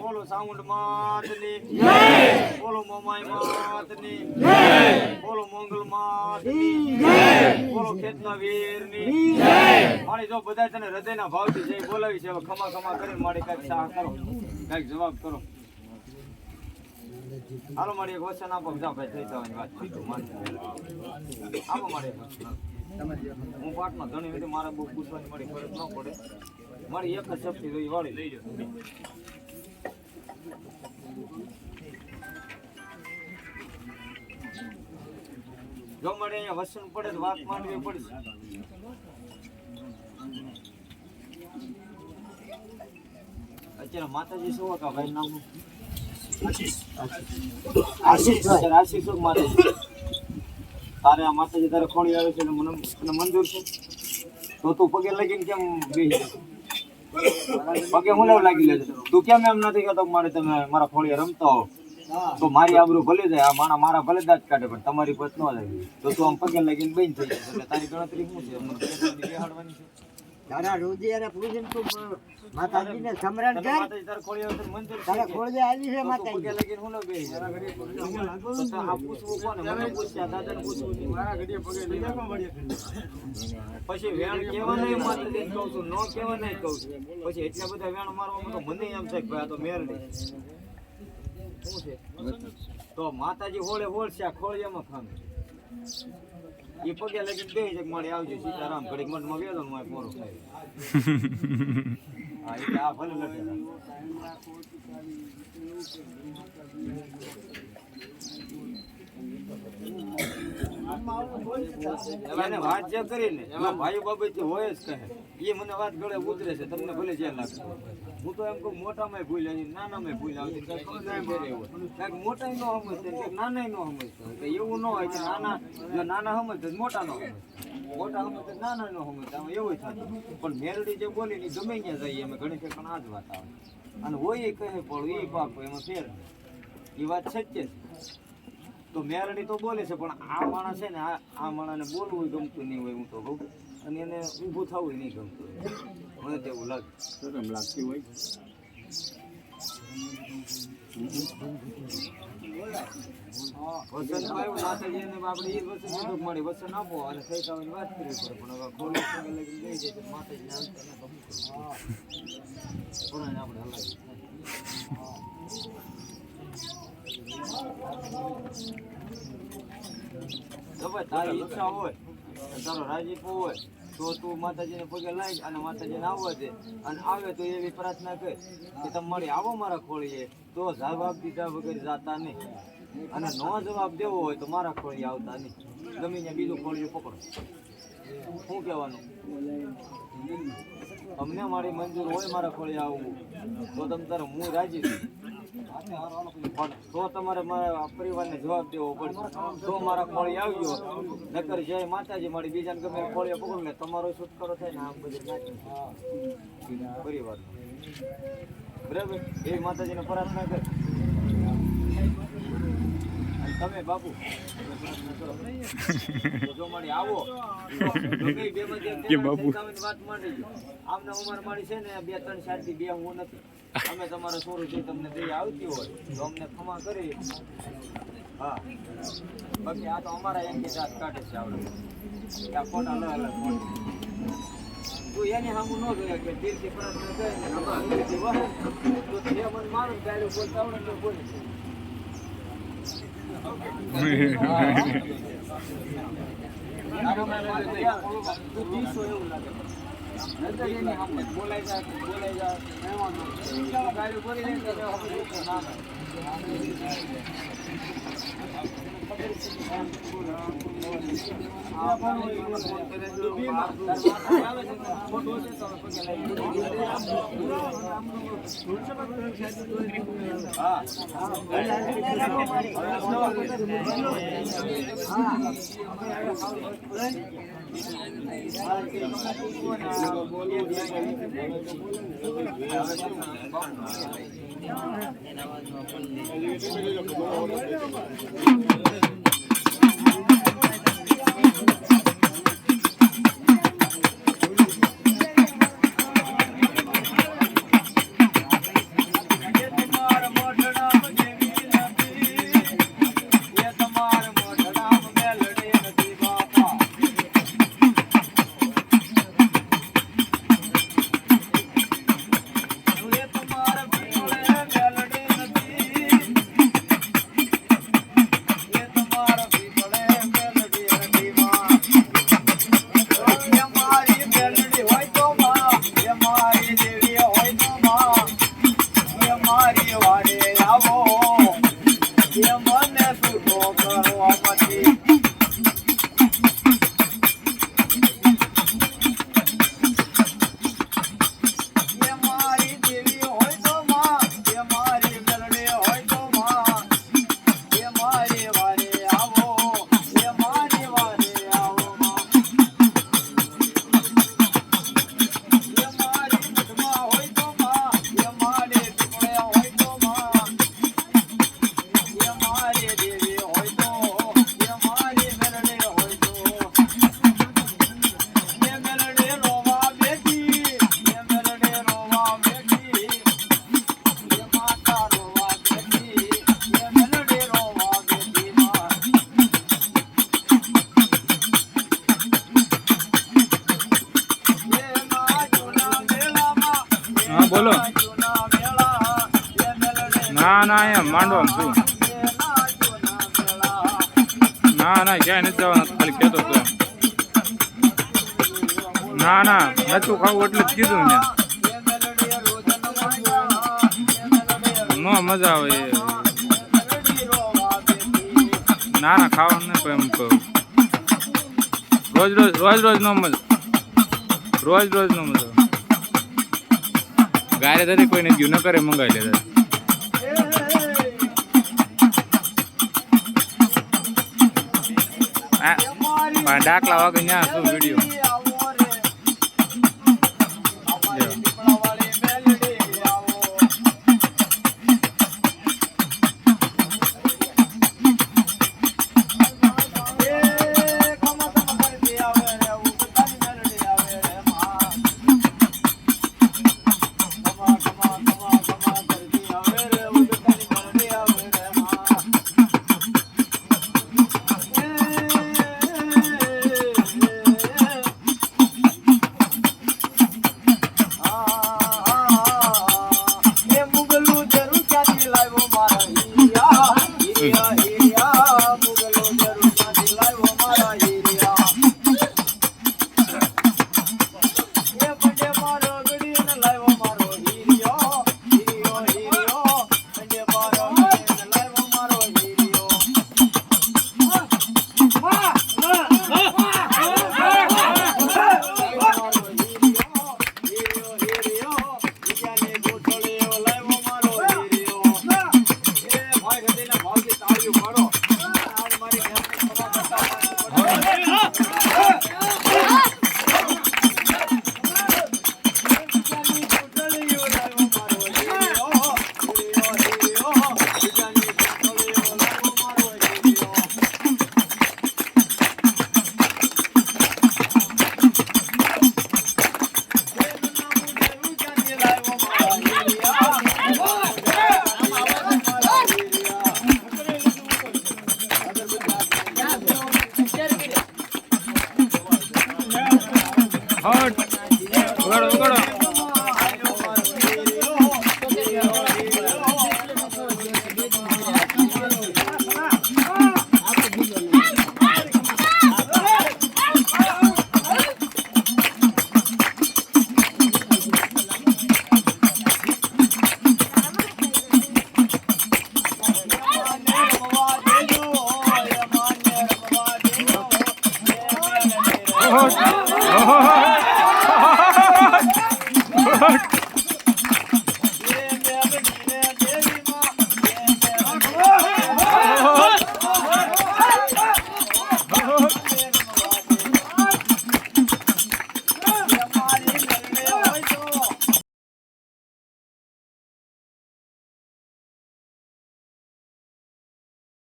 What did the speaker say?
બોલો સાઉન્ડ માતની. બોલો મોમાઈ માતની. બોલો મોંગલ માતની. બોલો ખેતના વીરની. મારી જો બધા તને હૃદયના ભાવથી જય બોલાવી છે ખમા ખમા કરીને મારી કાંઈક કરો. કાંઈક જવાબ કરો. હાલો મારી એક વચન આપો જા ભાઈ થઈ જવાની વાત આપો મારી. હું પાટમાં ઘણી બધી મારે બહુ પૂછવાની મારી ફરજ ન પડે. મારી એક જ શક્તિ જોઈ વાળી લઈ જશે જો મળે અહીંયા વસન પડે તો વાત માંડવી પડશે. અત્યારે માતાજી શું હતા ભાઈ નામ આશીષ. અત્યારે આશીષ માતાજી તારે આ માતાજી તારે ખોણી આવે છે મને મને મંજૂર છે. તો તું પગે લાગીને કેમ બેસી પગે હું લેવા લાગી લેજો તું કેમ એમ નથી કહેતો મારે તમે મારા ખોળીએ રમતા હો? તો મારી આબરૂ ભલે જાય, આ માણા મારા ભલે દાંત કાઢે, પણ તમારી પત ન લાગી. તો તું આમ પગે લાગીને બેન થઈ જાય એટલે તારી ગણતરી શું છે? તારા રોજી અને પૂજન તું માતાજીને સમરણ કર તારે ખોળજે આવી છે માતાજી. લાગીને હું નહીં. પછી વેણ કેવા નહીં માતા દે કહું છું ન કેવા નહીં કહું છું. પછી એટલા બધા વેણ મારવામાં તો મને એમ થાય કે ભાઈ આ તો મેરડી શું છે? તો માતાજી હોળે હોળ છે આ ખોળિયામાં ખામે. એ પગે લગીને બે જગ મારી આવજો સીતારામ ઘડીક મનમાં વેલો ને મોરું હા એટલે આ ભલે લટે. એને વાત જે કરીને એમાં ભાઈ બાબતથી હોય જ કહે. એ મને વાત ગળે ઉતરે છે, તમને ભલે જે લાગતું. હું તો એમ કહું મોટામાં ભૂલ આવી, નાનામાં ભૂલ આવતી કાંઈક મોટા નો એવું કે નાના નો. તો એવું ન હોય કે નાના, જો નાના સમજતા તો મોટા નો સમજતા. મોટા સમજતા તો નાના નો સમજતા, આમાં એવું થતું. પણ મેરડી જે બોલી ને ગમે ત્યાં જઈએ અમે ઘણી ફેર પણ આ જ વાત આવે. અને હોય એ કહે, પણ એ પાક એમાં ફેર એ વાત સત્ય છે. તો મેરડી તો બોલે છે, પણ આ માણસ છે ને, આ આ માણસને બોલવું ગમતું નહીં હોય, હું તો કહું. અને એને ઊભું થવું નહીં ગમતું મને તો એવું લાગે. વચન આવ્યું માતાજીને આપણે એ વચન કીધું મારી વચન આપો અને થઈ થવાની વાત કરી પડે. પણ હવે ખોલું પગે લગીને લઈ જાય માતાજીને હાલતા ને તો શું આપણે હલાવી જો તારી ઈચ્છા હોય, તારો રાજીપો હોય તો તું માતાજીને પગે લાવી અને માતાજીને આવવા દે અને આવે તો એવી પ્રાર્થના કર કે તમારી આવો મારા ખોળીએ. તો જવાબ દીધા વગર જાતા નહીં. અને નો જવાબ દેવો હોય તો મારા ખોળી આવતા નહીં. ગમે બીજું ખોળીએ પકડો. શું કહેવાનું? અમને મારી મંજૂર હોય મારા ખોળીએ આવવું તો તમ તારે હું રાજી તો તમારે મારા પરિવારને જવાબ દેવો પડશે. તો મારા ખોળી આવજો. નકર જય માતાજી, મારી બીજાને ગમે ખોળીએ પકડું ને તમારો છુટકારો થાય ને આમ બધું પરિવાર બરાબર? એ માતાજીને પ્રાર્થના કર. તમે બાપુ. આવો. તો કઈ બે માંથી એક વાત માંડી. આમને ઉંમર મારી છે ને બે ત્રણ સાલથી બે હું નથી. અમે તમારા સોરું જે તમને દઈ આવતી હોય તો અમને ખમા કરી હા. બાકી આ તો અમારા એક જાત કાઢે છે આપણે આ ખોટા અલગ અલગ. તું એની સામું ન જોયા કે દિલથી પ્રાર્થના કરે ને આમાં દિલથી વહે. તો જે મન મારું ગાયલું બોલતા આવડે તો બોલી બોલાઈ જાય બોલાય જાય બોલીએ Thank you. હા, બોલો. ના ના, અહીંયા માંડવામાં છું. ના ના, ક્યાંય નથી જવાનું, ખાલી કહેતો હતો. ના ના નતું ખાવું એટલે જ કીધું ને ન મજા આવે. ના ના, ખાવાનું નહીં એમ કહું રોજ રોજ રોજ રોજ નો મજા. રોજ રોજ નો મજા. ગારે દરેક કોઈને ગયું ન કરે મંગાવી લે પણ ડાકલા વાગે ત્યાં શું વીડિયો? హాట్ ఒకడు ఒకడు.